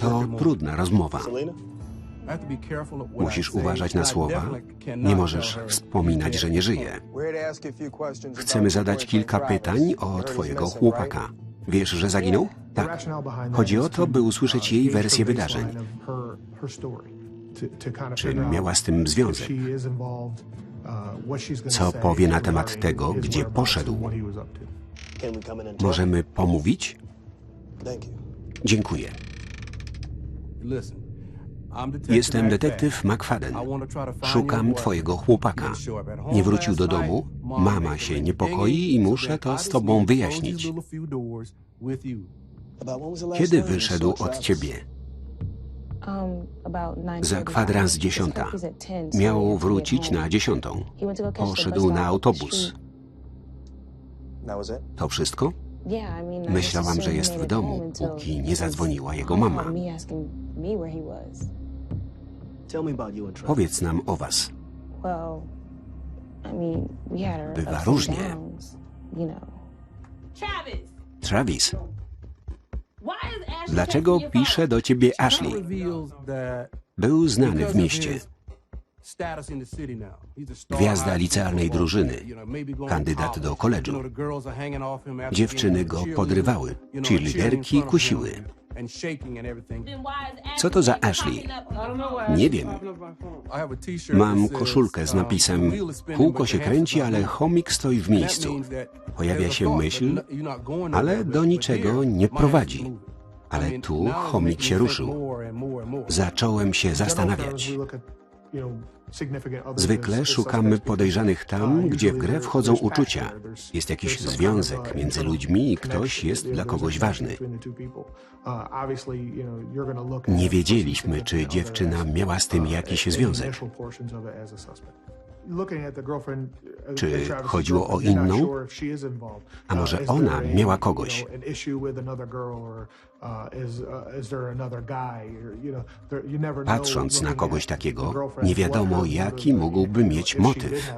To trudna rozmowa. Musisz uważać na słowa. Nie możesz wspominać, że nie żyje. Chcemy zadać kilka pytań o twojego chłopaka. Wiesz, że zaginął? Tak. Chodzi o to, by usłyszeć jej wersję wydarzeń. Czy miała z tym związek? Co powie na temat tego, gdzie poszedł? Możemy pomówić? Dziękuję. Jestem detektyw McFadden. Szukam twojego chłopaka. Nie wrócił do domu, mama się niepokoi i muszę to z tobą wyjaśnić. Kiedy wyszedł od ciebie? Za kwadrans dziesiąta. Miał wrócić na dziesiątą. Poszedł na autobus. To wszystko? Myślałam, że jest w domu, póki nie zadzwoniła jego mama. Powiedz nam o was. Bywa różnie. Travis, dlaczego pisze do ciebie Ashley? Był znany w mieście. Gwiazda licealnej drużyny. Kandydat do koledżu. Dziewczyny go podrywały. Cheerleaderki kusiły. Co to za Ashley? Nie wiem. Mam koszulkę z napisem Kółko się kręci, ale chomik stoi w miejscu. Pojawia się myśl, ale do niczego nie prowadzi. Ale tu chomik się ruszył. Zacząłem się zastanawiać. Zwykle szukamy podejrzanych tam, gdzie w grę wchodzą uczucia. Jest jakiś związek między ludźmi i ktoś jest dla kogoś ważny. Nie wiedzieliśmy, czy dziewczyna miała z tym jakiś związek. Czy chodziło o inną? A może ona miała kogoś? Patrząc na kogoś takiego, nie wiadomo, jaki mógłby mieć motyw.